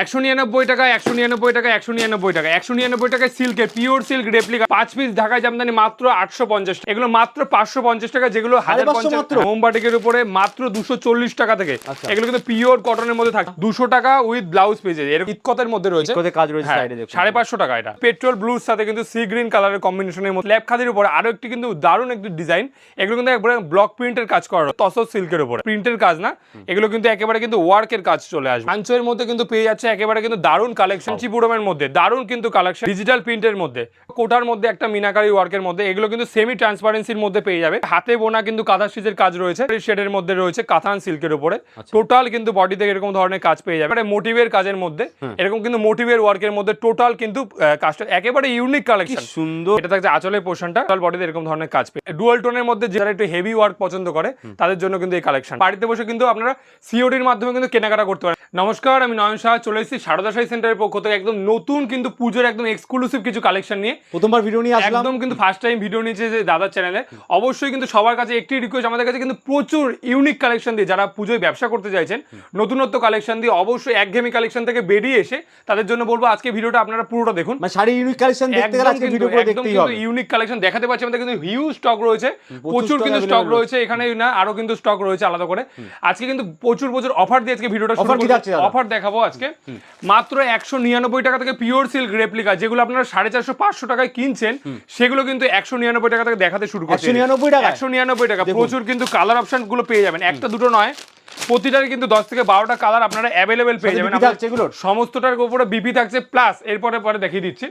একশো নিরানব্বই টাকা একশো নিরানব্বই টাকা একশো নিরানব্বই টাকা একশো নিরানব্বই টাকায় সিল্কের পিওর সিল্ক রেপ্লিকা পাঁচ পিস ঢাকায় জামদানি মাত্র আটশো পঞ্চাশ এগুলো মাত্র পাঁচশো পঞ্চাশ টাকা যেগুলো হাজার পঞ্চাশ মাত্র? মোমবাটিকের উপরে মাত্র দুশো চল্লিশ টাকা থেকে। আচ্ছা। এগুলো কিন্তু পিওর কটনের মধ্যে থাকে দুশো টাকা উইথ ব্লাউজ পেজে এরকম ইতকতের মধ্যে রয়েছে? কাজ রয়েছে হ্যাঁ, সাড়ে পাঁচশো টাকা এটা। পেট্রোল ব্লুর সাথে কিন্তু সি গ্রিন কালারের কম্বিনেশনের মধ্যে। ল্যাব খাদির উপরে আরও একটি কিন্তু দারুণ একটি ডিজাইন এগুলো কিন্তু একবারে ব্লক প্রিন্টের কাজ করা তসর সিল্কের উপরে। প্রিন্টের কাজ না। এগুলো কিন্তু একেবারে কিন্তু ওয়ার্কের কাজ চলে আসবে। আঞ্চলের মধ্যে কিন্তু পেয়ে যাচ্ছে একেবারে কিন্তু দারুণ কালেকশন চিপুরমের মধ্যে দারুণ কিন্তু কালেকশন ডিজিটাল প্রিন্টের মধ্যে। কোটার মধ্যে একটা মিনাকারি ওয়ার্কের মধ্যে এগুলো কিন্তু সেমি ট্রান্সপারেন্সির মধ্যে পেয়ে যাবে। হাতে বোনা কিন্তু কাঁথা স্টিচের কাজ রয়েছে শেডের মধ্যে রয়েছে কাঁথান সিল্কের উপরে। টোটাল কিন্তু বডিতে এরকম ধরনের কাজ পেয়ে যাবে। মোটিভের কাজের মধ্যে এরকম কিন্তু মোটিভের ওয়ার্কের মধ্যে টোটাল কিন্তু কাজটা একেবারে ইউনিক কালেকশন সুন্দর। এটা থাকছে আঁচলের পোর্শনটা টোটাল বডিতে এরকম ধরনের কাজ পেয়ে ডুয়াল টোনের মধ্যে যারা একটু হেভি ওয়ার্ক পছন্দ করে তাদের জন্য কিন্তু এই কালেকশন বাড়িতে বসে কিন্তু আপনারা সিওডির মাধ্যমে কিন্তু কেনাকাটা করতে পারেন। নমস্কার আমি নয়ন শাহ চলে এসেছি সারদা শাহী সেন্টারের পক্ষ থেকে একদম নতুন কিন্তু পুজোর একদম এক্সক্লুসিভ কিছু কালেকশন নিয়ে। প্রথমবার ভিডিও নিয়ে আসলাম। একদম কিন্তু ফার্স্ট টাইম ভিডিও নিয়েছে যে দাদার চ্যানেলে অবশ্যই কিন্তু সবার কাছে একটি রিকোয়েস্ট আমাদের কাছে কিন্তু প্রচুর ইউনিক কালেকশন দিয়ে যারা পুজোয় ব্যবসা করতে চাইছেন নতুনত্ব কালেকশন দিয়ে অবশ্যই একঘেয়েমি কালেকশন থেকে বেরিয়ে এসে তাদের জন্য বলব আজকে ভিডিওটা আপনারা পুরোটা দেখুন। মানে শাড়ি ইউনিক কালেকশন দেখতে গেলে আজকে ভিডিও করে দেখতেই হবে। ইউনিক কালেকশন দেখাতে পাচ্ছি আমাদের কিন্তু হিউজ স্টক রয়েছে। প্রচুর কিন্তু স্টক রয়েছে এখানে না আরও কিন্তু স্টক রয়েছে আলাদা করে। আজকে কিন্তু প্রচুর প্রচুর অফার দিয়ে আজকে ভিডিওটা? অফার দেখাবো আজকে। মাত্র একশো নিরানব্বই টাকা থেকে পিওর সিল্ক রেপ্লিকা যেগুলো আপনারা সাড়ে চারশো পাঁচশো টাকায় কিনছেন সেগুলো কিন্তু একশো নিরানব্বই টাকা থেকে দেখাতে শুরু করছে। নিরানব্বই টাকা একশো নিরানব্বই টাকা। প্রচুর কিন্তু কালার অপশনগুলো পেয়ে যাবেন। একটা দুটো নয় প্রতিটার কিন্তু দশ থেকে বারোটা কালার আপনারা অ্যাভেলেবেল পেয়ে যাবেন? সমস্তটার উপরে বিপি থাকছে প্লাস এরপরে পরে দেখিয়ে দিচ্ছি।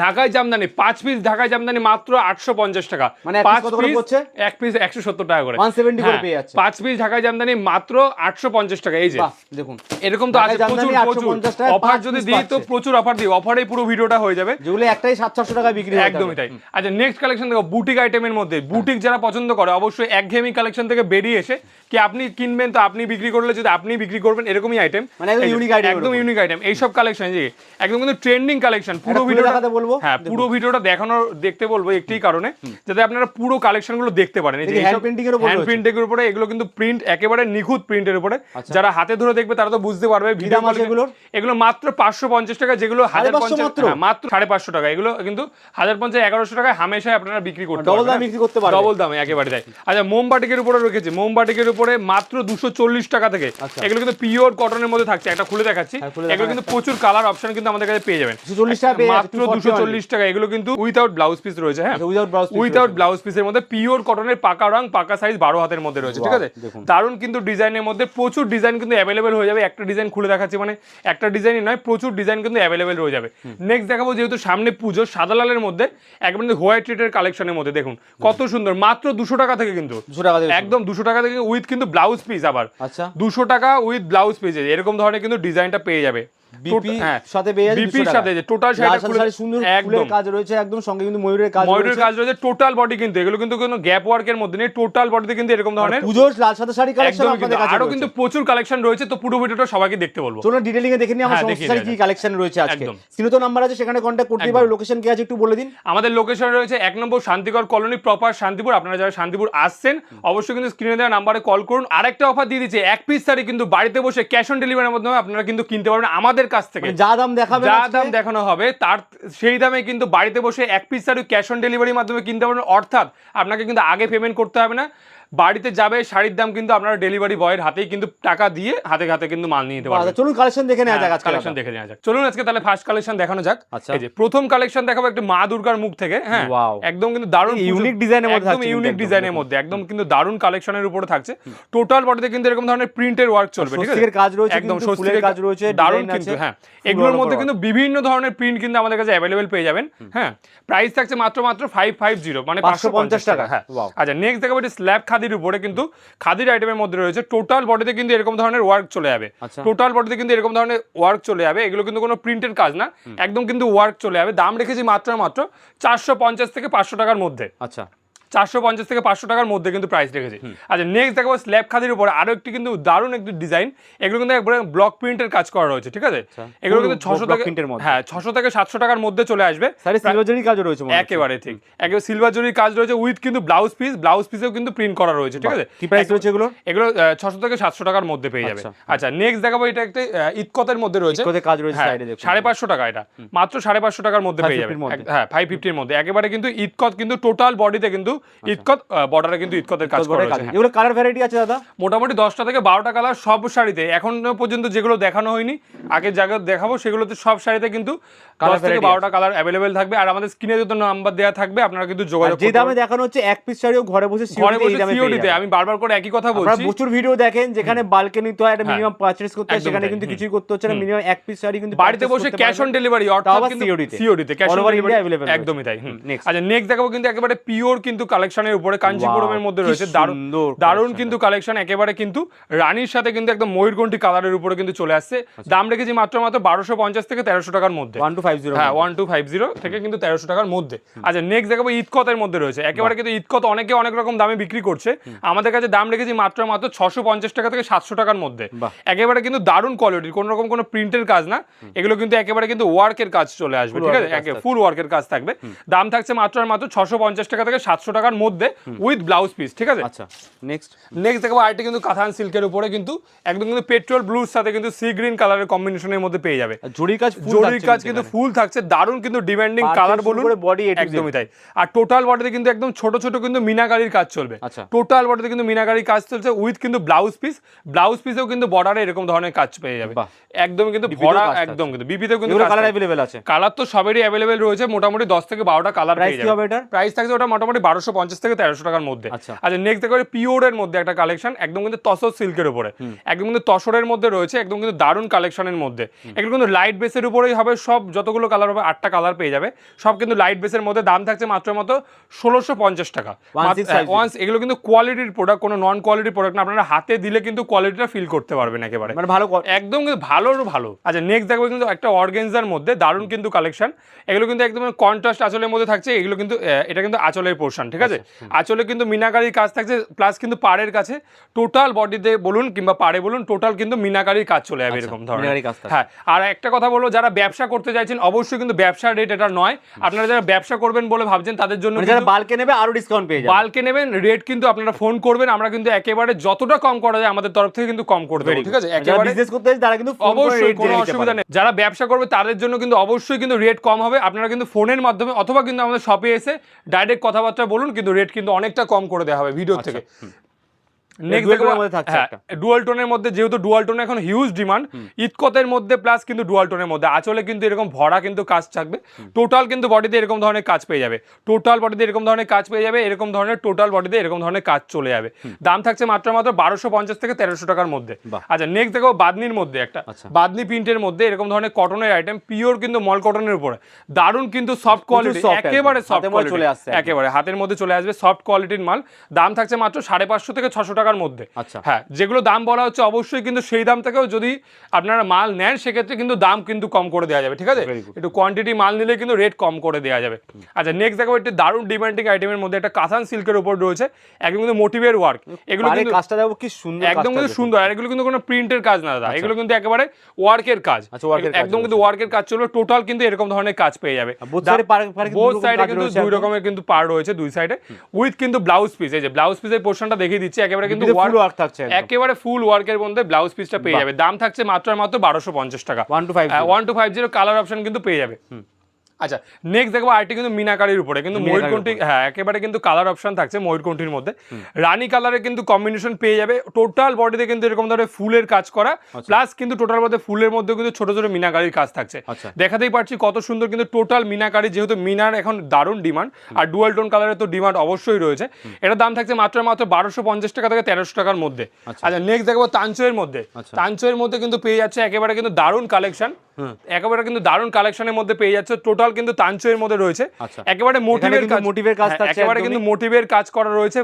ঢাকায় জামদানি পাঁচ পিস ঢাকায় জামদানি মাত্র আটশো পঞ্চাশ টাকা। মানে এক করে পড়ছে? এক পিস একশো সত্তর টাকা করে। 170 করে হ্যাঁ। পাঁচ পিস ঢাকায় জামদানি মাত্র আটশো পঞ্চাশ টাকা। এই যে দেখুন। এরকম তো আছে প্রচুর প্রচুর। অফার যদি দিই তো প্রচুর অফার দিই অফারে পুরো ভিডিওটা হয়ে যাবে। যেগুলো একটাই সাত চারশো টাকা বিক্রি একদমই তাই। আচ্ছা নেক্সট কালেকশন দেখো বুটিক আইটেমের মধ্যে। বুটিক যারা পছন্দ করে অবশ্যই একঘেয়েমি কালেকশন থেকে বেরিয়ে এসে কি আপনি কিনবেন তো আপনি বিক্রি করলে যদি আপনি বিক্রি করবেন এরকমই আইটেম মানে একদম item এর একদম ইউনিক আইটেম এইসব কালেকশন জি একদম কিন্তু ট্রেন্ডিং কালেকশন পুরো ভিডিওটা দেখাতে বলব? হ্যাঁ পুরো ভিডিওটা দেখানোর দেখতে বলব একটি কারণে যাতে আপনারা পুরো কালেকশনগুলো দেখতে পারেন। এই যে এই hand printing এর উপর হ্যান্ড প্রিন্টিং এর উপরে এগুলো কিন্তু প্রিন্ট একেবারে নিখুঁত প্রিন্টের উপরে। আচ্ছা। যারা হাতে ধরে দেখবে তারা তো বুঝতে পারবে ভিডিও দাম এগুলোর? এগুলো মাত্র পাঁচশো পঞ্চাশ টাকা যেগুলো হাজার পঞ্চাশ মাত্র? হ্যাঁ, মাত্র সাড়ে পাঁচশো টাকা। এগুলো কিন্তু হাজার পঞ্চাশ এগারোশো টাকায় হামেশায় আপনারা বিক্রি করতে পারবেন, দামে হ্যাঁ। বিক্রি করতে পারবে। ডবল দামে একেবারে তাই। আচ্ছা মোমবাটিকের উপরে রেখেছি। মোমবাটিকের উপরে মাত্র দুশো চল্লিশ টাকা থেকে। আচ্ছা। এগুলো কিন্তু পিওর কটনের মধ্যে থাকছে। একটা খুলে দেখাচ্ছি। হ্যাঁ, এগুলো কিন্তু প্রচুর কালার অপশন কিন্তু আমাদের কাছে পেয়ে যাবেন। 240 টাকা পেয়ে যাচ্ছে, মাত্র দুশো চল্লিশ টাকা। এগুলো কিন্তু উইথাউট ব্লাউজ পিস রয়েছে হ্যাঁ? আচ্ছা, উইথাউট ব্লাউজ পিসের মধ্যে পিওর কটনের পাকা রং পাকা সাইজ বারো হাতের মধ্যে রয়েছে ঠিক আছে। দারুণ কিন্তু ডিজাইনের মধ্যে প্রচুর ডিজাইন কিন্তু অ্যাভেলেবেল হয়ে যাবে। একটা ডিজাইন খুলে দেখাচ্ছি মানে একটা ডিজাইনই নয় প্রচুর ডিজাইন কিন্তু অ্যাভেলেবেল হয়ে যাবে। নেক্সট দেখাবো যেহেতু সামনে পুজো সাদা লালের মধ্যে একবারে হোয়াইট রেটের কালেকশনের মধ্যে দেখুন। কত সুন্দর মাত্র দুশো টাকা থেকে কিন্তু। 200 টাকা দেবে একদম দুশো টাকা থেকে উইথ কিন্তু ব্লাউজ পিস আবার। আচ্ছা। দুশো টাকা উইথ ব্লাউজ পেয়ে যাবে। এরকম ধরনের কিন্তু ডিজাইনটা পেয়ে যাবে। বিপি সাথে বিপির সাথে যে টোটাল লাল সাথে শাড়ি সুন্দর একদম। কাজ রয়েছে একদম সঙ্গে কিন্তু ময়ূরের কাজ ময়ূরের কাজ রয়েছে টোটাল বডি কিন্তু এগুলো কিন্তু কোনো গ্যাপ ওয়ার্কের মধ্যে নেই টোটাল বডিতে কিন্তু এরকম ধরনের পুজোর লাল সাথে শাড়ি কালেকশন আপনাদের কাছে আরও কিন্তু প্রচুর কালেকশন রয়েছে তো পুরো ভিডিওটা সবাইকে দেখতে বলব। চলুন ডিটেইলিং এ দেখে নিই আমার সমস্ত শাড়ি কি কালেকশন রয়েছে আজকে। একদম। নাম্বার আছে সেখানে কন্ট্যাক্ট করতে পারো লোকেশন কি আছে একটু বলে দিন। আমাদের লোকেশন রয়েছে এক নম্বর শান্তিগড় কলোনি প্রপার শান্তিপুর। আপনারা যারা শান্তিপুর আসছেন অবশ্যই কিন্তু স্ক্রিনে দেওয়া নাম্বারে কল করুন। আরেকটা অফার দিয়ে দিচ্ছে এক পিস শাড়ি কিন্তু বাড়িতে বসে ক্যাশ অন ডেলিভারির মাধ্যমে আপনারা কিন্তু কিনতে পারবেন। আমাদের কাছ থেকে। মানে যা দাম দেখাবে যা দাম দেখানো হবে তার সেই দামে কিন্তু বাড়িতে বসে এক পিস শাড়ি ক্যাশ অন ডেলিভারির মাধ্যমে কিনতে পারবেন। অর্থাৎ আপনাকে কিন্তু আগে পেমেন্ট করতে হবে না। বাড়িতে যাবে শাড়ির দাম কিন্তু আপনারা ডেলিভারি বয়ের হাতেই কিন্তু টাকা দিয়ে হাতে হাতে কিন্তু মাল নিয়ে নিতে পারবেন। চলুন কালেকশন দেখে নেওয়া যাক কালেকশন দেখে নেওয়া যাক। চলুন আজকে তাহলে ফার্স্ট কালেকশন দেখানো যাক। আচ্ছা। এই যে প্রথম কালেকশন দেখাবো একটু মা দুর্গার মুখ থেকে হ্যাঁ. একদম কিন্তু দারুণ design এর মধ্যে একদম ইউনিক ডিজাইনের মধ্যে একদম কিন্তু দারুণ কালেকশনের উপরে থাকছে। টোটাল বডিতে কিন্তু এরকম ধরনের প্রিন্টের ওয়ার্ক চলবে ঠিক আছে? কাজ রয়েছে একদম ফুলের কাজ রয়েছে, দারুণ কিন্তু হ্যাঁ। এগুলোর মধ্যে কিন্তু বিভিন্ন ধরনের প্রিন্ট কিন্তু আমাদের কাছে অ্যাভেলেবেল পেয়ে যাবেন হ্যাঁ। প্রাইস থাকছে মাত্র মাত্র ফাইভ ফাইভ জিরো মানে পাঁচশো 550 পঞ্চাশ টাকা হ্যাঁ. আচ্ছা নেক্সট দেখাবো এটা স্ল্যাব খাদির উপরে কিন্তু খাদির আইটেমের মধ্যে রয়েছে। টোটাল বডিতে কিন্তু এরকম ধরনের ওয়ার্ক চলে যাবে। আচ্ছা। টোটাল বডিতে কিন্তু এরকম ধরনের ওয়ার্ক চলে যাবে। এগুলো কিন্তু কোনো প্রিন্টের কাজ না। একদম কিন্তু ওয়ার্ক চলে যাবে। দাম রেখেছি মাত্র মাত্র চারশো পঞ্চাশ থেকে পাঁচশো টাকার মধ্যে। আচ্ছা। চারশো পঞ্চাশ থেকে পাঁচশো টাকার মধ্যে কিন্তু প্রাইস রেখেছি। আচ্ছা নেক্সট দেখাবো স্ল্যাব খাদির উপরে আরও একটি কিন্তু দারুণ একটি ডিজাইন এগুলো কিন্তু একবারে ব্লক প্রিন্টের কাজ করা রয়েছে ঠিক আছে? এগুলো কিন্তু ছশো মধ্যে। হ্যাঁ ছশো থেকে সাতশো টাকার মধ্যে চলে আসবে। স্যার সিলভার জরি রয়েছে একেবারে ঠিক। একেবারে সিলভার জরির কাজ রয়েছে উইথ কিন্তু ব্লাউজ পিস ব্লাউজ পিসেও কিন্তু প্রিন্ট করা রয়েছে ঠিক আছে? কি প্রাইস রয়েছে এগুলো? এগুলো ছশো থেকে সাতশো টাকার মধ্যে পেয়ে যাবে। আচ্ছা। আচ্ছা নেক্সট দেখাবো এটা একটা ইতকতের মধ্যে রয়েছে। কাজ রয়েছে হ্যাঁ, সাড়ে পাঁচশো টাকা এটা। মাত্র সাড়ে পাঁচশো টাকার মধ্যে পেয়ে যাবে। 550 মধ্যে। এক- হ্যাঁ ফাইভ ফিফটির মধ্যে। একেবারে কিন্তু ইতকত কিন্তু টোটাল বডিতে কিন্তু ইতকত বর্ডারে কিন্তু ইতকতের কাজ করা হ্যাঁ। এগুলো কালার ভ্যারাইটি আছে দাদা? মোটামুটি দশটা থেকে বারোটা কালার সব শাড়িতে। এখন পর্যন্ত যেগুলো দেখানো হয়নি আগে জায়গা দেখাবো সেগুলোতে সব শাড়িতে কিন্তু দশ থেকে বারোটা কালার অ্যাভেলেবেল থাকবে। আর আমাদের স্ক্রিনে যত নাম্বার দেওয়া থাকবে আপনারা কিন্তু যোগাযোগ যে দামে দেখানো হচ্ছে এক পিস শাড়িও ঘরে বসে ঘরে বসে সিওডিতে আমি বারবার করে একই কথা বলছি। প্রচুর ভিডিও দেখেন যেখানে বালকে নিতে হয় একটা হ্যাঁ। মিনিমাম পারচেজ করতে হয় সেখানে কিন্তু কিছুই করতে হচ্ছে না। মিনিমাম এক পিস শাড়ি কিন্তু বাড়িতে বসে ক্যাশ অন ডেলিভারি অর্থাৎ কিন্তু সিওডিতে ক্যাশ অন ডেলিভারি একদমই তাই আচ্ছা নেক্সট দেখাবো কিন্তু একেবারে পিওর কিন্তু কালেকশনের উপরে। কাঞ্চিপুরমের মধ্যে রয়েছে। দারুণ দারুণ কিন্তু কালেকশন একেবারে কিন্তু রানীর সাথে কিন্তু একদম ময়ূরকণ্ঠী কালারের উপরে কিন্তু চলে আসছে। আচ্ছা। দাম রেখেছি মাত্র মাত্র বারোশো পঞ্চাশ থেকে তেরোশো টাকার মধ্যে। ওয়ান টু ফাইভ জিরো হ্যাঁ থেকে কিন্তু টাকার মধ্যে। আচ্ছা নেক্সট দেখাবো ইতকতের মধ্যে রয়েছে। একেবারে কিন্তু ইতকত অনেকে অনেক রকম দামে বিক্রি করছে। আমাদের কাছে দাম রেখেছি মাত্র মাত্র টাকা থেকে সাতশো টাকার মধ্যে। একেবারে কিন্তু দারুণ কোয়ালিটির কোনো রকম কোনো প্রিন্টের কাজ না। এগুলো কিন্তু একেবারে কিন্তু ওয়ার্কের কাজ চলে আসবে ঠিক আছে? একে। ফুল ওয়ার্কের কাজ থাকবে। দাম থাকছে মাত্র আর মাত্র টাকা থেকে সাতশো টাকার মধ্যে উইথ ব্লাউজ পিস ঠিক আছে? আচ্ছা নেক্সট নেক্সট দেখব আরেকটি কিন্তু কাথান সিল্কের উপরে কিন্তু একদম কিন্তু পেট্রোল ব্লুর সাথে কিন্তু সি গ্রিন কালারের কম্বিনেশনের মধ্যে পেয়ে যাবে। জরির কাজ থাকছে কাজ কিন্তু এখানে। ফুল থাকছে দারুণ কিন্তু ডিমান্ডিং কালার বলুন Z। একদমই তাই। আর টোটাল বডিতে কিন্তু একদম ছোট ছোট কিন্তু মিনাকারির কাজ চলবে। আচ্ছা। টোটাল বডিতে কিন্তু মিনাকারির কাজ চলছে উইথ কিন্তু ব্লাউজ পিস ব্লাউজ পিসেও কিন্তু বর্ডারে এরকম ধরনের কাজ পেয়ে যাবে। একদম কিন্তু ভরা একদম কিন্তু বিবিতেও কিন্তু কালার। অ্যাভেলেবেল আছে। কালার তো সবেরই অ্যাভেলেবেল রয়েছে মোটামুটি দশ থেকে বারোটা কালার Price পেয়ে কি যাবে। হবে এটার? প্রাইস থাকছে ওটা মোটামুটি বারোশো পঞ্চাশ থেকে তেরোশো টাকার মধ্যে। আচ্ছা। আচ্ছা নেক্সট দেখো পিওরের মধ্যে একটা কালেকশন একদম কিন্তু তসর সিল্কের উপরে। একদম কিন্তু তসরের মধ্যে রয়েছে একদম কিন্তু দারুণ কালেকশনের মধ্যে। এগুলো কিন্তু লাইট বেসের উপরেই হবে সব যতগুলো কালার হবে? আটটা কালার পেয়ে যাবে। সব কিন্তু লাইট বেসের মধ্যে দাম থাকছে মাত্র মাত্র ষোলোশো পঞ্চাশ টাকা। ওয়ান্স এগুলো কিন্তু কোয়ালিটির প্রোডাক্ট কোনো নন কোয়ালিটির প্রোডাক্ট না। আপনারা হাতে দিলে কিন্তু কোয়ালিটিটা ফিল করতে পারবেন একেবারে। মানে ভালো একদম কিন্তু ভালোর ভালো। আচ্ছা নেক্সট দেখব কিন্তু একটা অর্গেনজার মধ্যে দারুণ কিন্তু কালেকশন এগুলো কিন্তু একদম কন্ট্রাস্ট আঁচলের মধ্যে থাকছে। এগুলো কিন্তু এটা কিন্তু আঁচলের পোর্শন ঠিক আছে? আঁচলে কিন্তু মিনাকারির কাজ থাকছে প্লাস কিন্তু পাড়ের কাছে। টোটাল বডিতে বলুন কিংবা পাড়ে বলুন টোটাল কিন্তু মিনাকারির কাজ চলে যাবে এরকম ধরনের। হ্যাঁ আর একটা কথা বলব যারা ব্যবসা করতে চাইছেন অবশ্যই কিন্তু ব্যবসার রেট এটা নয়। আপনারা যারা ব্যবসা করবেন বলে ভাবছেন তাদের জন্য মানে যারা বালকে নেবে আরও ডিসকাউন্ট পেয়ে যাবে। বালকে নেবেন রেট কিন্তু আপনারা ফোন করবেন আমরা কিন্তু একেবারে যতটা কম করা যায় আমাদের তরফ থেকে কিন্তু কম করে দেবো। ঠিক আছে একেবারে বিজনেস করতে তারা কিন্তু অবশ্যই কোনো অসুবিধা নেই। যারা ব্যবসা করবে তাদের জন্য কিন্তু অবশ্যই কিন্তু রেট কম হবে। আপনারা কিন্তু ফোনের মাধ্যমে অথবা কিন্তু আমাদের শপে এসে ডাইরেক্ট কথাবার্তা বলুন কিন্তু রেট কিন্তু অনেকটা কম করে দেওয়া হবে ভিডিও থেকে। নেক্সট dual tone থাকছে একটা। ডুয়াল টোনের মধ্যে যেহেতু ডুয়াল টোনে এখন হিউজ ডিমান্ড ইতকতের মধ্যে প্লাস কিন্তু ডুয়াল টোনের মধ্যে। আচলে কিন্তু এরকম ভরা কিন্তু কাজ থাকবে। টোটাল কিন্তু বডিতে এরকম ধরনের কাজ পেয়ে যাবে। টোটাল বডিতে এরকম ধরনের কাজ পেয়ে যাবে এরকম ধরনের টোটাল বডিতে এরকম ধরনের কাজ চলে যাবে। দাম থাকছে মাত্র মাত্র বারোশো পঞ্চাশ থেকে তেরোশো টাকার মধ্যে। আচ্ছা নেক্সট দেখো বাদনির মধ্যে একটা। আচ্ছা। বাদনি প্রিন্টের মধ্যে এরকম ধরনের কটনের আইটেম পিওর কিন্তু মল কটনের উপরে। দারুণ কিন্তু সফট কোয়ালিটি একেবারে সফট একেবারে হাতের মধ্যে চলে আসবে সফট কোয়ালিটির মাল। দাম থাকছে মাত্র সাড়ে পাঁচশো থেকে ছশো টাকার মধ্যে। আচ্ছা। হ্যাঁ যেগুলো দাম বলা হচ্ছে অবশ্যই কিন্তু সেই দাম থেকেও যদি আপনারা মাল নেন সেক্ষেত্রে কিন্তু দাম কিন্তু কম করে দেওয়া যাবে ঠিক আছে? একটু কোয়ান্টিটি মাল নিলে কিন্তু রেট কম করে দেওয়া যাবে। আচ্ছা নেক্সট দেখো একটি দারুণ ডিমান্ডিং আইটেমের মধ্যে একটা কাঁথান সিল্কের উপর রয়েছে একদম কিন্তু মোটিভের ওয়ার্ক এগুলো কিন্তু কাজটা দেখো কি সুন্দর একদম কিন্তু সুন্দর আর এগুলো কিন্তু কোনো প্রিন্টের কাজ না দাদা। এগুলো কিন্তু একেবারে ওয়ার্কের কাজ। আচ্ছা, একদম কিন্তু ওয়ার্কের কাজ চলবে টোটাল কিন্তু এরকম ধরনের কাজ পেয়ে যাবে। বোথ সাইডে কিন্তু দুই রকমের কিন্তু পার রয়েছে দুই সাইডে উইথ কিন্তু ব্লাউজ পিস এই যে ব্লাউজ পিসের পোর্শনটা দেখিয়ে দিচ্ছি একেবারে কিন্তু work- work থাকছে একেবারে ফুল ওয়ার্কের মধ্যে ব্লাউজ পিসটা পেয়ে যাবে। দাম থাকছে মাত্র মাত্র বারোশো পঞ্চাশ টাকা। 1250 one two five zero colour option কিন্তু পেয়ে যাবে। আচ্ছা নেক্সট দেখব আরটি কিন্তু মিনাকারির উপরে কিন্তু ময়ূরকণ্ঠী হ্যাঁ একেবারে কিন্তু কালার অপশন থাকছে ময়ূরকণ্ঠীর মধ্যে। রানী কালারের কিন্তু কম্বিনেশন পেয়ে যাবে। টোটাল বডিতে কিন্তু এরকম ধরনের ফুলের কাজ করা। প্লাস কিন্তু টোটাল বডিতে ফুলের মধ্যে কিন্তু ছোট ছোট মিনাকারির কাজ থাকছে। আচ্ছা। দেখাতেই পারছি কত সুন্দর কিন্তু টোটাল মিনাকারি যেহেতু মিনার এখন দারুণ ডিমান্ড আর ডুয়াল টোন কালারের তো ডিমান্ড অবশ্যই রয়েছে। এটার দাম থাকছে মাত্র মাত্র বারোশো পঞ্চাশ টাকা থেকে তেরোশো টাকার মধ্যে। আচ্ছা। আচ্ছা নেক্সট দেখব তাঞ্চয়ের মধ্যে। আচ্ছা। তাঞ্চয়ের মধ্যে কিন্তু পেয়ে যাচ্ছে একেবারে কিন্তু দারুণ কালেকশন একেবারে কিন্তু দারুণ কালেকশনের মধ্যে পেয়ে যাচ্ছে। টোটাল কিন্তু তাঞ্চের মধ্যে রয়েছে। আচ্ছা। একেবারে মোটিভের কাজ motive-এর কাজ হ্যাঁ, একেবারে কিন্তু মোটিভের কাজ করা রয়েছে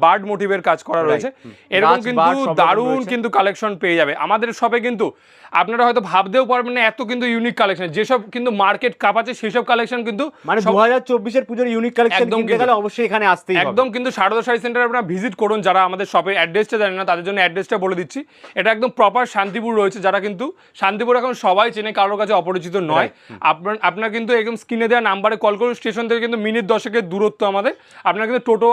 বার্ড মোটিভের কাজ করা রয়েছে। এরকম কিন্তু দারুণ কিন্তু কালেকশন পেয়ে যাবে। আমাদের শপে কিন্তু আপনারা হয়তো ভাবতেও পারবেন না এত কিন্তু ইউনিক কালেকশন যেসব কিন্তু মার্কেট কাপাচ্ছে সেসব কালেকশন কিন্তু মানে সব- দু হাজার চব্বিশের পুজোর ইউনিক কালেকশন একদম। গেলে অবশ্যই এখানে আসতেই হবে। একদম কিন্তু সারদা শাড়ি সেন্টার আপনারা ভিজিট করুন যারা আমাদের শপের অ্যাড্রেসটা জানেন না তাদের জন্য অ্যাড্রেসটা বলে দিচ্ছি। এটা একদম প্রপার শান্তিপুর রয়েছে যারা কিন্তু শান্তিপুর এখন সবাই চেনে কারোর কাছে অপরিচিত নয়। আপনার আপনার কিন্তু একদম স্ক্রিনে দেওয়া নাম্বারে কল করুন স্টেশন থেকে কিন্তু মিনিট দশকের দূরত্ব আমাদের। আপনারা কিন্তু টোটো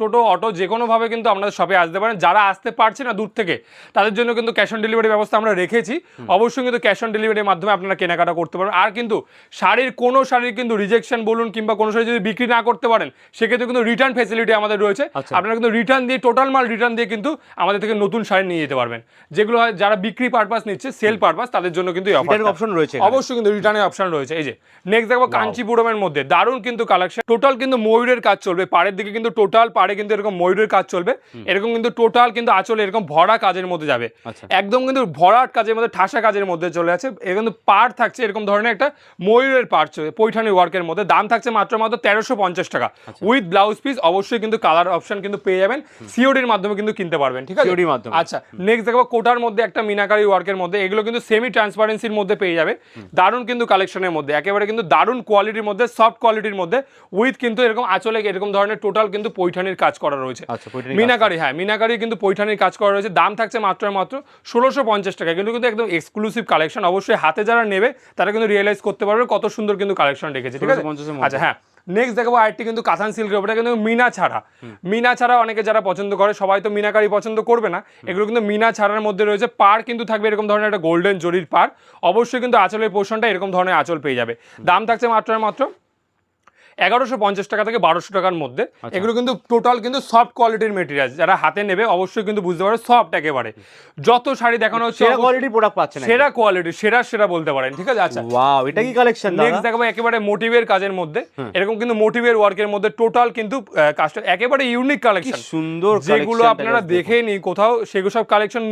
টোটো অটো যে কোনোভাবে কিন্তু আপনাদের শপে আসতে পারেন। যারা আসতে পারছে না দূর থেকে তাদের জন্য কিন্তু ক্যাশ অন ডেলিভারি ব্যবস্থা আমরা রেখেছি। অবশ্যই কিন্তু ক্যাশ অন ডেলিভারির মাধ্যমে আপনারা কেনাকাটা করতে পারেন আর কিন্তু শাড়ির কোনো শাড়ির কিন্তু রিজেকশন বলুন কিংবা কোনো শাড়ি যদি বিক্রি না করতে পারেন সেক্ষেত্রে কিন্তু রিটার্ন ফেসিলিটি আমাদের রয়েছে। আচ্ছা। আপনারা কিন্তু রিটার্ন দিয়ে টোটাল মাল রিটার্ন দিয়ে কিন্তু আমাদের থেকে নতুন শাড়ি নিয়ে যেতে পারবেন। যেগুলো হয় যারা বিক্রি পারপাস নিচ্ছে সেল পারপাস তাদের জন্য কিন্তু Return option রয়েছে অবশ্যই কিন্তু রিটার্নের অপশন রয়েছে। এই যে নেক্সট দেখব কাঞ্চিপুরমের মধ্যে দারুণ কিন্তু কালেকশন টোটাল কিন্তু ময়ূরের কাজ চলবে। পাড়ের দিকে কিন্তু টোটাল পাড়ে কিন্তু এরকম ময়ূরের কাজ চলবে। এরকম কিন্তু টোটাল কিন্তু আঁচলে এরকম ভরা কাজের মধ্যে যাবে। আচ্ছা। একদম কিন্তু ভরাট কাজের মধ্যে ঠাসা কাজের মধ্যে চলে আছে এর কিন্তু পাড় থাকছে এরকম ধরনের একটা ময়ূরের পাড় চলে পৈঠানি ওয়ার্কের মধ্যে। দাম থাকছে মাত্র মাত্র তেরোশো পঞ্চাশ টাকা। উইথ ব্লাউজ পিস অবশ্যই কিন্তু কালার অপশন কিন্তু পেয়ে যাবেন। সিওডির মাধ্যমে কিন্তু কিনতে পারবেন ঠিক আছে? মাধ্যমে। আচ্ছা নেক্সট দেখব কোটার মধ্যে একটা মিনাকারি ওয়ার্কের মধ্যে। এগুলো কিন্তু সেমি ট্রান্সপারেন্সির মধ্যে পেয়ে যাবে। দারুণ কিন্তু কালেকশনের মধ্যে। একেবারে কিন্তু দারুণ কোয়ালিটির মধ্যে সফট কোয়ালিটির মধ্যে উইথ কিন্তু এরকম আঁচলে এরকম ধরনের টোটাল কিন্তু পৈঠানির কাজ করা রয়েছে। আচ্ছা, মিনাকারি হ্যাঁ মিনাকারি কিন্তু পৈঠানির কাজ করা রয়েছে। দাম থাকছে মাত্র মাত্র ষোলোশো পঞ্চাশ টাকা। কিন্তু কিন্তু একদম এক্সক্লুসিভ কালেকশন অবশ্যই হাতে যারা নেবে তারা কিন্তু রিয়েলাইজ করতে পারবে কত সুন্দর কিন্তু কালেকশন রেখেছে ঠিক আছে? 1650 এর মধ্যে। আচ্ছা হ্যাঁ। নেক্সট দেখব আরেকটি কিন্তু কাতান সিল্কের ওপরে কিন্তু মিনা ছাড়া। মিনা ছাড়া অনেকে যারা পছন্দ করে সবাই তো মিনাকারি পছন্দ করবে না। এগুলো কিন্তু মিনা ছাড়ার মধ্যে রয়েছে। পার কিন্তু থাকবে এরকম ধরনের একটা গোল্ডেন জরির পার অবশ্যই কিন্তু আঁচলের পোর্শনটা এরকম ধরনের আঁচল পেয়ে যাবে। দাম থাকছে মাত্র মাত্র এগারোশো পঞ্চাশ টাকা থেকে বারোশো টাকার মধ্যে। আচ্ছা। এগুলো কিন্তু টোটাল কিন্তু সফট কোয়ালিটির মেটেরিয়াল যারা হাতে নেবে অবশ্যই কিন্তু বুঝতে পারবে সফট একেবারে। যত শাড়ি দেখানো হচ্ছে সেরা প্রোডাক্ট পাচ্ছেন সেরা কোয়ালিটি সেরা সেরা বলতে পারেন ঠিক আছে? আচ্ছা। ওয়াও এটা কি কালেকশন নেক্সট দেখাবো একেবারে মোটিভের কাজের মধ্যে। এরকম কিন্তু মোটিভের ওয়ার্কের মধ্যে টোটাল কিন্তু কাজটা একেবারে ইউনিক কালেকশন সুন্দর যেগুলো আপনারা দেখুন। কোথাও সেগুলো সব কালেকশন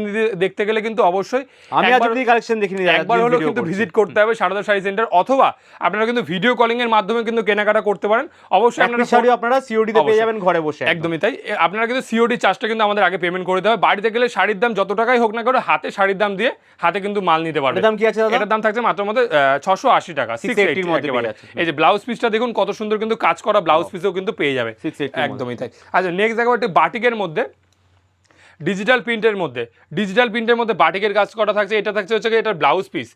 দেখতে গেলে কিন্তু অবশ্যই আমি আজ কালেকশন দেখিনি একবার আজকে হলো কিন্তু ভিজিট করতে হবে সারদা শাড়ি সেন্টার অথবা আপনারা কিন্তু ভিডিও কলিং এর মাধ্যমে কিন্তু কেনাকাটা করতে পারেন। অবশ্যই আপনারা piece আপনারা সিওডি তে পেয়ে যাবেন ঘরে বসে একদমই তাই। আপনারা কিন্তু সিওডি চার্জটা কিন্তু আমাদের আগে পেমেন্ট করে দিতে হবে। বাড়িতে গেলে শাড়ির দাম যত টাকাই হোক না করে হাতে শাড়ির দাম দিয়ে হাতে কিন্তু মাল নিতে পারবে। দাম কি আছে দাদা? এটার দাম থাকছে মাত্র মধ্যে ছশো আশি টাকা সিক্স 680 এর মধ্যে এই যে ব্লাউজ পিসটা দেখুন কত সুন্দর কিন্তু কাজ করা ব্লাউজ পিসও কিন্তু পেয়ে যাবে। 680 একদমই তাই। আচ্ছা নেক্সট দেখো একটা বাটিকের মধ্যে। ডিজিটাল প্রিন্টের মধ্যে। ডিজিটাল প্রিন্টের মধ্যে বাটিকের কাজ করা থাকছে এটা থাকছে হচ্ছে এটা ব্লাউজ পিস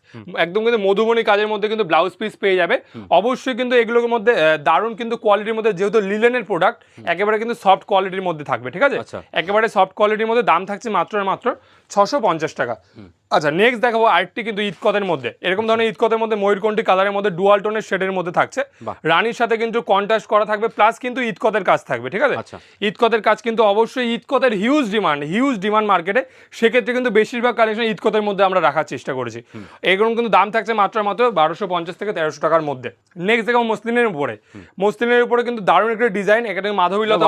একদম কিন্তু মধুবনী কাজের মধ্যে কিন্তু ব্লাউজ পিস পেয়ে যাবে। অবশ্যই কিন্তু এগুলোর মধ্যে দারুণ কিন্তু কোয়ালিটির মধ্যে যেহেতু লিলেনের প্রোডাক্ট একেবারে কিন্তু সফট কোয়ালিটির মধ্যে থাকবে ঠিক আছে? আচ্ছা। একেবারে সফট কোয়ালিটির মধ্যে দাম থাকছে মাত্র মাত্র ছশো পঞ্চাশ টাকা। আচ্ছা নেক্সট দেখাবো আরেকটি কিন্তু ইটকতের মধ্যে। এরকম ধরনের ইটকতের মধ্যে ময়ূরকণ্ঠী কালারের মধ্যে ডুয়াল টোনের শেডের মধ্যে থাকছে। রানীর সাথে কিন্তু কন্ট্রাস্ট করা থাকবে প্লাস কিন্তু ইটকতের কাজ থাকবে ঠিক আছে? আচ্ছা। ইটকতের কাজ কিন্তু অবশ্যই ইটকতের হিউজ ডিমান্ড হিউজ ডিমান্ড মার্কেটে সেক্ষেত্রে কিন্তু বেশিরভাগ কালেকশন ইটকতের মধ্যে আমরা রাখার চেষ্টা করেছি। এগুলো কিন্তু দাম থাকছে মাত্র মাত্র বারোশো পঞ্চাশ থেকে তেরোশো টাকার মধ্যে। নেক্সট দেখো মসলিনের উপরে। মসলিনের উপরে কিন্তু দারুণ একটা ডিজাইন এখানে মাধবীলতা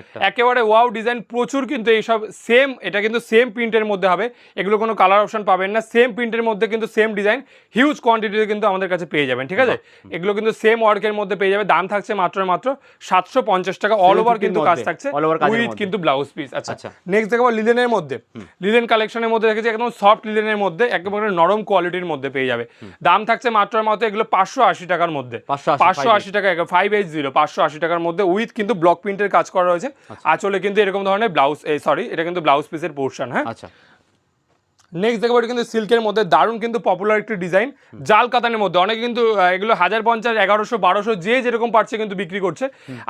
একটা। একেবারে ওয়াও ডিজাইন প্রচুর কিন্তু এইসব সেম এটা কিন্তু সেম প্রিন্টের মধ্যে হবে। এগুলো কোনো কালার অপশন পাবেন না। সেম প্রিন্টের মধ্যে কিন্তু সেম ডিজাইন হিউজ কোয়ান্টিটিতে কিন্তু আমাদের কাছে পেয়ে যাবেন ঠিক আছে? এগুলো কিন্তু সেম ওয়ার্কের মধ্যে পেয়ে যাবে দাম থাকছে মাত্র মাত্র সাতশো পঞ্চাশ টাকা। অল ওভার কিন্তু কাজ থাকছে উইথ কিন্তু ব্লাউজ পিস আচ্ছা। নেক্সট দেখাবো লিলেনের মধ্যে। লিলেন কালেকশনের মধ্যে রেখেছি একদম সফট লিলেনের মধ্যে একেবারে নরম কোয়ালিটির মধ্যে পেয়ে যাবে। দাম থাকছে মাত্র মাত্র এগুলো পাঁচশো আশি টাকার মধ্যে। পাঁচশো আশি টাকা ফাইভ এইট জিরো পাঁচশো আশি টাকার মধ্যে উইথ কিন্তু ব্লক প্রিন্টের কাজ করা রয়েছে। আচ্ছা। আঁচলে কিন্তু এরকম ধরনের ব্লাউজ সরি এটা কিন্তু ব্লাউজ পিসের পোর্শন হ্যাঁ? আচ্ছা। নেক্সট দেখব এটা কিন্তু সিল্কের মধ্যে দারুণ কিন্তু পপুলার একটি ডিজাইন জাল কাতানের মধ্যে। অনেকে কিন্তু এগুলো হাজার পঞ্চাশ এগারোশো বারোশো যে যেরকম পারছে কিন্তু বিক্রি করছে।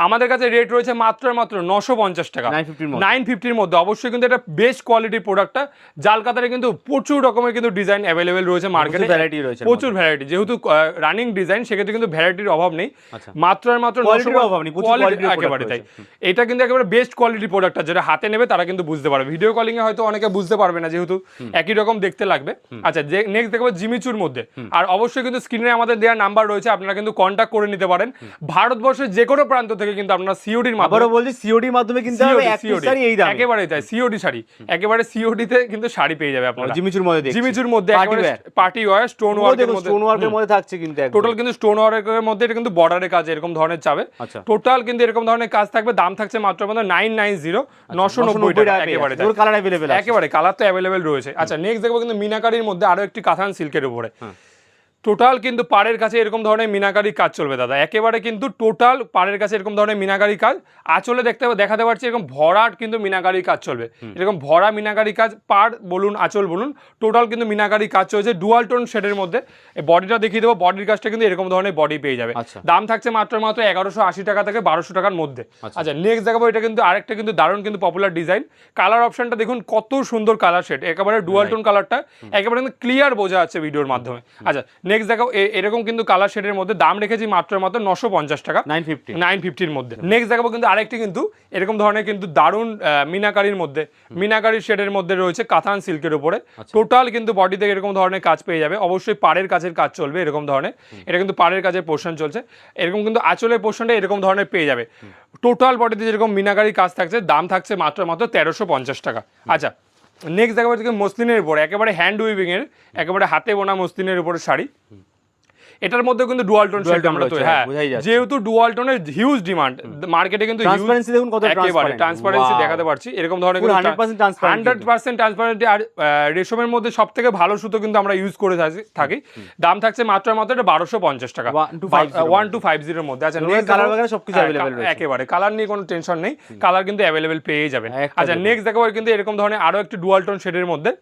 আমাদের কাছে রেট রয়েছে মাত্র মাত্র নশো পঞ্চাশ টাকা। 950 র মধ্যে। নাইন ফিফটির মধ্যে। অবশ্যই কিন্তু এটা বেস্ট কোয়ালিটির প্রোডাক্টটা জাল কাতারে কিন্তু প্রচুর রকমের কিন্তু ডিজাইন অ্যাভেলেবেল রয়েছে মার্কেটে variety রয়েছে প্রচুর ভ্যারাইটি যেহেতু রানিং ডিজাইন সেক্ষেত্রে কিন্তু ভ্যারাইটির অভাব নেই। আচ্ছা। মাত্র আর মাত্র Quality র 900 অভাব নেই, প্রচুর quality quality র product একেবারে তাই। এটা কিন্তু একেবারে বেস্ট কোয়ালিটি প্রোডাক্টটা যেটা হাতে নেবে তারা কিন্তু বুঝতে পারবে। ভিডিও কলিং এ হয়তো অনেকে বুঝতে পারবে না যেহেতু একই রকম দেখতে লাগবে। আচ্ছা যে নেক্সট দেখব জিমিচুর মধ্যে। আর অবশ্যই কিন্তু স্ক্রিনে আমাদের দেওয়া নাম্বার রয়েছে আপনারা কিন্তু কন্ট্যাক্ট করে নিতে পারেন। ভারতবর্ষের যে কোনো প্রান্ত থেকে কিন্তু আপনারা সিওডির মাধ্যমে বলছি সিওডি মাধ্যমে কিনতে একেবারে তাই সিওডি শাড়ি। একেবারে সিওডি তে কিন্তু শাড়ি পেয়ে যাবে আপনারা। জিমিচুর মধ্যে জিমিচুর মধ্যে পার্টি ওয়্যার স্টোন ওয়ার্কের মধ্যে স্টোন ওয়ার্কের মধ্যে থাকছে কিন্তু একদম। টোটাল কিন্তু স্টোন ওয়ার্কের মধ্যে এটা কিন্তু বর্ডারের কাজ এরকম ধরনের চাবে। আচ্ছা। টোটাল কিন্তু এরকম ধরনের কাজ থাকবে দাম থাকছে মাত্র মাত্র নাইন নাইন জিরো নশো নব্বই 990 টাকা একেবারে একেবারে কালার তো অ্যাভেলেবেল রয়েছে। আচ্ছা নেক্সট দেখব কিন্তু মিনাকারির মধ্যে আরও একটি কাঁথান সিল্কের উপরে। টোটাল কিন্তু পাড়ের কাছে এরকম ধরনের মিনাকারি কাজ চলবে দাদা। একেবারে কিন্তু টোটাল পাড়ের কাছে এরকম ধরনের মিনাকারি কাজ আঁচলে দেখতে দেখাতে পারছি এরকম ভরাট কিন্তু মিনাকারি কাজ চলবে। এরকম ভরা মিনাকারি কাজ পাড় বলুন আঁচল বলুন টোটাল কিন্তু মিনাকারি কাজ চলছে ডুয়াল টোন শেডের মধ্যে। বডিটা দেখিয়ে দেবো বডির কাজটা কিন্তু এরকম ধরনের বডি পেয়ে যাবে। আচ্ছা। দাম থাকছে মাত্র মাত্র এগারোশো আশি টাকা থেকে বারোশো টাকার মধ্যে। আচ্ছা। নেক্সট দেখাবো এটা কিন্তু আরেকটা কিন্তু দারুণ কিন্তু পপুলার ডিজাইন কালার অপশনটা দেখুন কত সুন্দর কালার শেড একেবারে ডুয়াল টোন কালারটা একেবারে কিন্তু ক্লিয়ার বোঝা যাচ্ছে ভিডিওর মাধ্যমে। আচ্ছা নেক্সট দেখো এরকম কিন্তু কালার শেডের মধ্যে দাম রেখেছি মাত্র মাত্র নশো পঞ্চাশ টাকা। Nine fifty. নাইন ফিফটির মধ্যে। নেক্সট দেখাবো কিন্তু আরেকটি কিন্তু এরকম ধরনের কিন্তু দারুণ মিনাকারির মধ্যে। মিনাকারির শেডের মধ্যে রয়েছে কাতান সিল্কের উপরে। টোটাল কিন্তু বডিতে এরকম ধরনের কাজ পেয়ে যাবে। অবশ্যই পাড়ের কাজের কাজ চলবে এরকম ধরনের। এটা কিন্তু পাড়ের কাজের পোর্শন চলছে। এরকম কিন্তু আঁচলের পোর্শনটা এরকম ধরনের পেয়ে যাবে। টোটাল বডিতে যেরকম মিনাকারির কাজ থাকছে দাম থাকছে মাত্র মাত্র তেরোশো পঞ্চাশ টাকা। আচ্ছা নেক্সট দেখাবো হচ্ছে মসলিনের উপরে একেবারে হ্যান্ড উইভিংয়ের একেবারে হাতে বোনা মসলিনের উপরে শাড়ি। এটার মধ্যে কিন্তু ডুয়াল টোন শেড আমরা তৈরি। হ্যাঁ যেহেতু ডুয়াল টোনের হিউজ ডিমান্ড মার্কেটে কিন্তু Transparency দেখুন কত একেবারে ট্রান্সপারেন্সি Wow. দেখাতে পারছি। এরকম ধরনের পুরো 100% transparent হান্ড্রেড পার্সেন্ট ট্রান্সপারেন্সি আর রেশমের মধ্যে সব থেকে ভালো সুতো কিন্তু আমরা ইউজ করে থাকি- থাকি। দাম থাকছে মাত্র মাত্র এটা বারোশো পঞ্চাশ টাকা। 1250 ওয়ান টু ফাইভ জিরোর মধ্যে। আচ্ছা এর colour দেখো- বাগেরা সবকিছু হ্যাঁ, রয়েছে। একেবারে। কালার নিয়ে কোনো টেনশন নেই। কালার কিন্তু অ্যাভেলেবেল পেয়ে যাবেন। আচ্ছা নেক্সট দেখো কিন্তু এরকম ধরনের আরও একটি ডুয়াল টোন শেডের মধ্যে।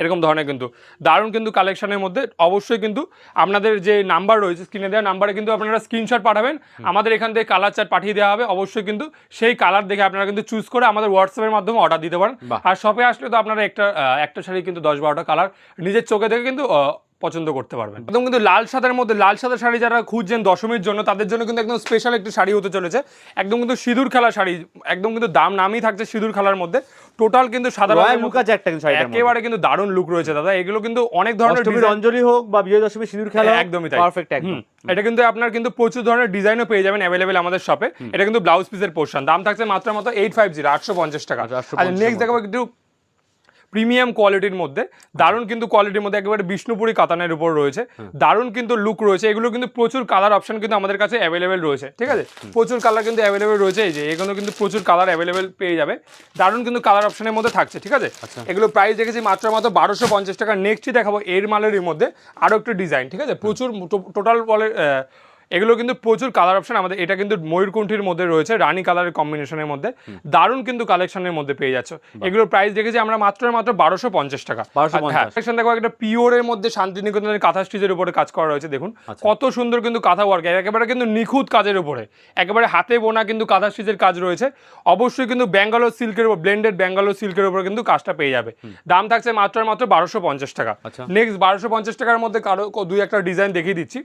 এরকম ধরনের কিন্তু। দারুণ কিন্তু কালেকশনের মধ্যে। অবশ্যই কিন্তু আপনাদের যে নাম্বার রয়েছে স্ক্রিনে দেওয়া নাম্বারে কিন্তু আপনারা স্ক্রিনশট পাঠাবেন। আমাদের এখান থেকে কালার চার্ট পাঠিয়ে দেওয়া হবে। অবশ্যই কিন্তু সেই কালার দেখে আপনারা কিন্তু চুজ করে আমাদের হোয়াটসঅ্যাপের মাধ্যমে অর্ডার দিতে পারেন। আর শপে আসলে তো আপনারা একটা একটা শাড়ি কিন্তু দশ বারোটা কালার নিজের চোখে দেখে কিন্তু পছন্দ করতে পারবেন। একদম কিন্তু লাল সাদার মধ্যে লাল সাদা শাড়ি যারা খুঁজছেন দশমীর জন্য তাদের জন্য কিন্তু একদম স্পেশাল একটি শাড়ি হতে চলেছে। একদম কিন্তু সিঁদুর খেলা শাড়ি একদম কিন্তু দাম নামই থাকছে সিঁদুর খেলার মধ্যে। টোটাল কিন্তু সাদা রয়্যাল রঙের লুক মধ্যে- আছে একটা কিন্তু একেবারে কিন্তু দারুণ লুক রয়েছে দাদা। এগুলো কিন্তু অনেক ধরনের অষ্টমীর অঞ্জলি হোক বা বিজয় দশমী সিঁদুর খেলা একদমই তাই। পারফেক্ট একদম। এটা কিন্তু আপনার কিন্তু প্রচুর ধরনের ডিজাইনও পেয়ে যাবেন অ্যাভেলেবেল আমাদের শপে এটা কিন্তু ব্লাউজ পিসের পোর্শন দাম থাকছে মাত্র মাত্র এইট ফাইভ জিরো আটশো পঞ্চাশ টাকা। 850 নেক্সট দেখাবো একটু প্রিমিয়াম কোয়ালিটির মধ্যে দারুণ কিন্তু কোয়ালিটির মধ্যে একেবারে বিষ্ণুপুরি কাতানের উপর রয়েছে। দারুণ কিন্তু লুক রয়েছে এগুলো কিন্তু প্রচুর কালার অপশন কিন্তু আমাদের কাছে অ্যাভেলেবেল রয়েছে ঠিক আছে? প্রচুর কালার কিন্তু অ্যাভেলেবেল রয়েছে এই যে এগুলো কিন্তু প্রচুর কালার অ্যাভেলেবেল পেয়ে যাবে। দারুণ কিন্তু কালার অপশনের মধ্যে থাকছে ঠিক আছে? এগুলো প্রাইস দেখেছি মাত্র মাত্র বারোশো পঞ্চাশ টাকা। নেক্সটই দেখাবো এর মালের মধ্যে আরও একটু ডিজাইন ঠিক আছে? প্রচুর টোটাল বলে এগুলো কিন্তু প্রচুর কালার অপশন আমাদের এটা কিন্তু ময়ূরকুণ্ঠির মধ্যে রয়েছে রানী কালারের কম্বিনেশনের মধ্যে। দারুণ কিন্তু কালেকশনের মধ্যে পেয়ে যাচ্ছে। এগুলোর প্রাইস দেখেছি আমরা মাত্র মাত্র বারোশো পঞ্চাশ টাকা। 1250 হ্যাঁ দেখো একটা পিওরের মধ্যে শান্তিনিকেতনের কাঁথা স্টিচের উপরে কাজ করা রয়েছে দেখুন। কত সুন্দর কিন্তু কাঁথা ওয়ার্ক একেবারে কিন্তু নিখুঁত কাজের উপরে। একেবারে হাতে বোনা কিন্তু কাঁথা স্টিচের কাজ রয়েছে। অবশ্যই কিন্তু ব্যাঙ্গালোর সিল্কের উপর ব্লেন্ডেড ব্যাঙ্গালোর সিল্কের উপর কিন্তু কাজটা পেয়ে যাবে। দাম থাকছে মাত্র মাত্র বারোশো পঞ্চাশ টাকা। আচ্ছা। নেক্সট বারোশো পঞ্চাশ টাকার মধ্যে কারও দুই একটা ডিজাইন দেখিয়ে দিচ্ছি।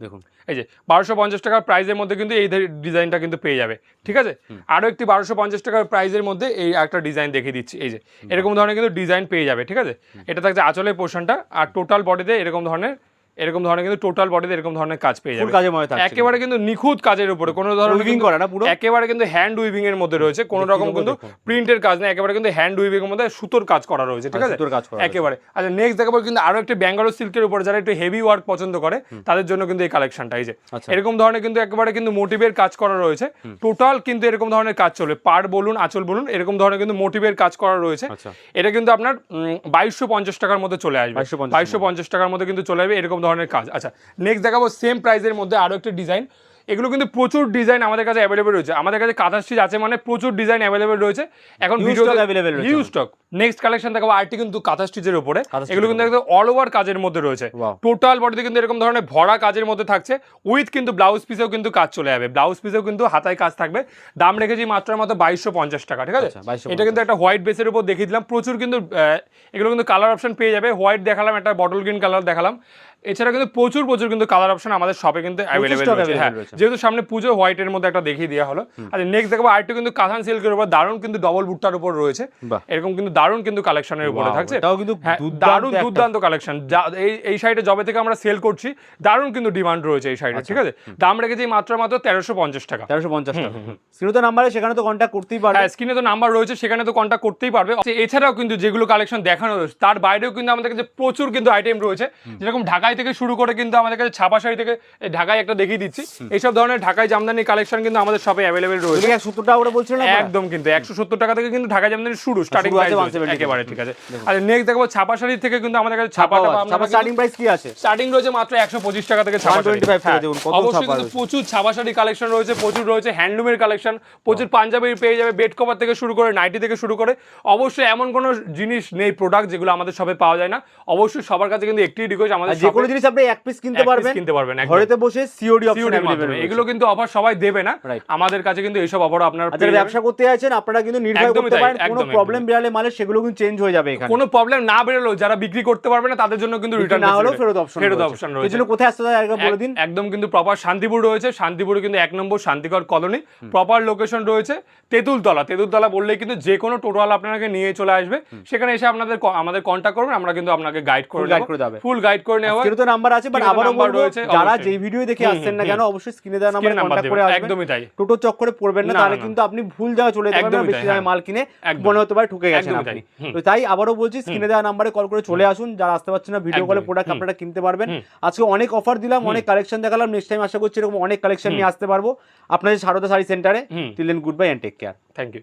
দেখুন এই যে বারোশো পঞ্চাশ টাকার প্রাইজের মধ্যে কিন্তু এই ডিজাইনটা কিন্তু পেয়ে যাবে ঠিক আছে? আরও একটি বারোশো পঞ্চাশ টাকার প্রাইজের মধ্যে এই একটা ডিজাইন দেখিয়ে দিচ্ছি এই যে এরকম ধরনের কিন্তু ডিজাইন পেয়ে যাবে ঠিক আছে? এটা থাকছে আচলের পোর্শনটা আর টোটাল বডিতে এরকম ধরনের এরকম ধরনের কিন্তু টোটাল বডিতে এরকম ধরনের কাজ পেয়ে যাবে। কাজের মধ্যে থাকছে একেবারে কিন্তু নিখুঁত কাজের উপরে কোনো ধরনের উইভিং করা না পুরো? একেবারে কিন্তু হ্যান্ড উইভিং এর মধ্যে রয়েছে কোনো রকম কিন্তু প্রিন্টের কাজ না একেবারে কিন্তু হ্যান্ড উইভিং এর মধ্যে সুতোর কাজ করা রয়েছে ঠিক আছে? সুতোর কাজ করা একেবারে। আচ্ছা নেক্সট দেখাবো কিন্তু আরও একটি ব্যাঙ্গালোর সিল্কের উপরে যারা একটু হেভি ওয়ার্ক পছন্দ করে তাদের জন্য কিন্তু এই কালেকশনটা এই যে। আচ্ছা। এরকম ধরনের কিন্তু একেবারে কিন্তু মোটিভের কাজ করা রয়েছে। টোটাল কিন্তু এরকম ধরনের কাজ চলবে পার বলুন আঁচল বলুন এরকম ধরনের কিন্তু মোটিভের কাজ করা রয়েছে। আচ্ছা। এটা কিন্তু আপনার বাইশশো পঞ্চাশ টাকার মধ্যে চলে আসবে। 2250 বাইশশো পঞ্চাশ টাকার মধ্যে কিন্তু চলে আসবে এরকম ধরনের কাজ। আচ্ছা নেক্সট দেখাবো সেম প্রাইজের মধ্যে আরও একটি ডিজাইন এগুলো কিন্তু প্রচুর ডিজাইন আমাদের কাছে অ্যাভেলেবেল রয়েছে। আমাদের কাছে কাঁথা স্টিচ আছে মানে প্রচুর ডিজাইন অ্যাভেলেবেল রয়েছে। এখন video available stock next collection দেখাবো আরটি কিন্তু কাঁথা স্টিচের উপরে। এগুলো কিন্তু একদম অল ওভার কাজের মধ্যে রয়েছে। টোটাল বডিতে কিন্তু এরকম ধরনের ভরা কাজের মধ্যে থাকছে। উইথ কিন্তু ব্লাউজ পিসেও কিন্তু কাজ চলে যাবে। ব্লাউজ পিসেও কিন্তু হাতায় কাজ থাকবে। দাম রেখেছি মাত্র মতো বাইশশো পঞ্চাশ টাকা ঠিক আছে? আচ্ছা, 2250 এটা কিন্তু একটা হোয়াইট বেসের উপর দেখিয়ে দিলাম। প্রচুর কিন্তু এগুলো কিন্তু কালার অপশন পেয়ে যাবে। হোয়াইট দেখালাম একটা বটল গ্রিন কালার দেখালাম। এছাড়া কিন্তু প্রচুর প্রচুর কিন্তু কালার অপশন আমাদের শপে কিন্তু অ্যাভেলেবেল হ্যাঁ। রয়েছে। যেহেতু সামনে পুজো হোয়াইটের মধ্যে একটা দেখিয়ে দেওয়া হলো। আর নেক্সট দেখব আরেকটু কিন্তু কাঁথান সিল্কের উপর দারুণ কিন্তু ডবল বুটটার উপর রয়েছে। এরকম কিন্তু দারুণ কিন্তু কালেকশনের উপরে থাকছে। এটাও কিন্তু হ্যাঁ, দারুণ দুর্দান্ত কালেকশন এই এই সাইডে জবে থেকে আমরা সেল করছি দারুণ কিন্তু ডিমান্ড রয়েছে এই সাইডে আচ্ছা। ঠিক আছে? দাম রেখেছি মাত্র মাত্র তেরোশো পঞ্চাশ টাকা। তেরোশো পঞ্চাশ টাকা। শ্রীলতা নাম্বারে সেখানে তো কন্ট্যাক্ট করতেই পারবে। হ্যাঁ স্ক্রিনে তো নাম্বার রয়েছে সেখানে তো কন্ট্যাক্ট করতেই পারবে। আচ্ছা, এছাড়াও কিন্তু যেগুলো কালেকশন দেখানো রয়েছে তার বাইরেও কিন্তু আমাদের কাছে প্রচুর কিন্তু আইটেম রয়েছে। যেরকম ঢাকায় থেকে শুরু করে কিন্তু আমাদের কাছে ছাপা শাড়ি থেকে ঢাকায় একটা দেখিয়ে দিচ্ছি। এইসব ধরনের ঢাকায় জামদানি কালেকশন কিন্তু আমাদের শপে অ্যাভেলেবেল রয়েছে। এদিকে সত্তর টাকা করে বলছিলেন একদম কিন্তু একশো সত্তর টাকা থেকে কিন্তু ঢাকা জামদানি শুরু স্টার্টিং শুরু আছে 170 একেবারে ঠিক আছে। আর নেক্সট দেখব ছাপা শাড়ি থেকে কিন্তু আমাদের কাছে ছাপা ছাপা স্টার্টিং প্রাইস কি আছে? স্টার্টিং রয়েছে মাত্র একশো পঁচিশ টাকা থেকে ছাপা শাড়ি 125 হ্যাঁ, কত অবশ্যই কিন্তু প্রচুর ছাপা শাড়ি কালেকশন রয়েছে প্রচুর রয়েছে হ্যান্ডলুমের কালেকশন প্রচুর পাঞ্জাবি পেয়ে যাবে বেড কভার থেকে শুরু করে নাইটি থেকে শুরু করে। অবশ্যই এমন কোনো জিনিস নেই প্রোডাক্ট যেগুলো আমাদের শপে পাওয়া যায় না। অবশ্যই সবার কাছে কিন্তু একটি রিকোয়েস্ট আমাদের যে কোনো জিনিস আপনি এক পিস কিনতে পারবেন কিনতে পারবেন। ঘরেতে বসে সিওডি অপশন এগুলো কিন্তু অফার সবাই দেবে না। আমাদের কাছে কিন্তু এইসব অফার আপনারা আচ্ছা, ব্যবসা করতে আছেন আপনারা কিন্তু নির্ভয় করতে পারেন কোনো প্রবলেম বেরালে মানে সেগুলো কিন্তু চেঞ্জ হয়ে যাবে এখানে। কোনো প্রবলেম না বেরোলো যারা বিক্রি করতে পারবে না তাদের জন্য কিন্তু রিটার্ন না হলো ফেরত অপশন ফেরত অপশন রয়েছে। এজন্য কোথায় আসতে হয় একবার বলে দিন। একদম কিন্তু প্রপার শান্তিপুর রয়েছে। শান্তিপুরে কিন্তু এক নম্বর শান্তিকর কলোনি প্রপার লোকেশন রয়েছে তেঁতুলতলা। তেঁতুলতলা বললে কিন্তু যে কোনো টোটাল আপনাকে নিয়ে চলে আসবে। সেখানে এসে আপনাদের আমাদের কন্ট্যাক্ট করবেন আমরা কিন্তু আপনাকে গাইড করে গাইড করে দেবে ফুল গাইড করে নেওয়া কিন্তু নাম্বার আছে বাট আবারও রয়েছে যারা যে ভিডিও দেখে আসছেন না কেন অবশ্যই স্ক্রিনে দেওয়া নাম্বারে কন্টাক্ট কন্ট্যাক্ট করে আসবেন। একদমই তাই। টোটো চক্করে পড়বেন না তাহলে কিন্তু আপনি ভুল জায়গা চলে যাবেন বেশি দামে হ্যাঁ। মাল কিনে মনে হতে পারে ঠকে গেছেন আপনি। তো তাই আবারও বলছি স্ক্রিনে দেওয়া নাম্বারে কল করে চলে আসুন যারা আসতে পারছেন না ভিডিও কলে প্রোডাক্ট। আপনারা কিনতে পারবেন। আজকে অনেক অফার দিলাম অনেক কালেকশন দেখালাম নেক্সট টাইম আশা করছি এরকম অনেক কালেকশন নিয়ে আসতে পারব। আপনাদের সারদা শাড়ি সেন্টারে then good bye and take care thank you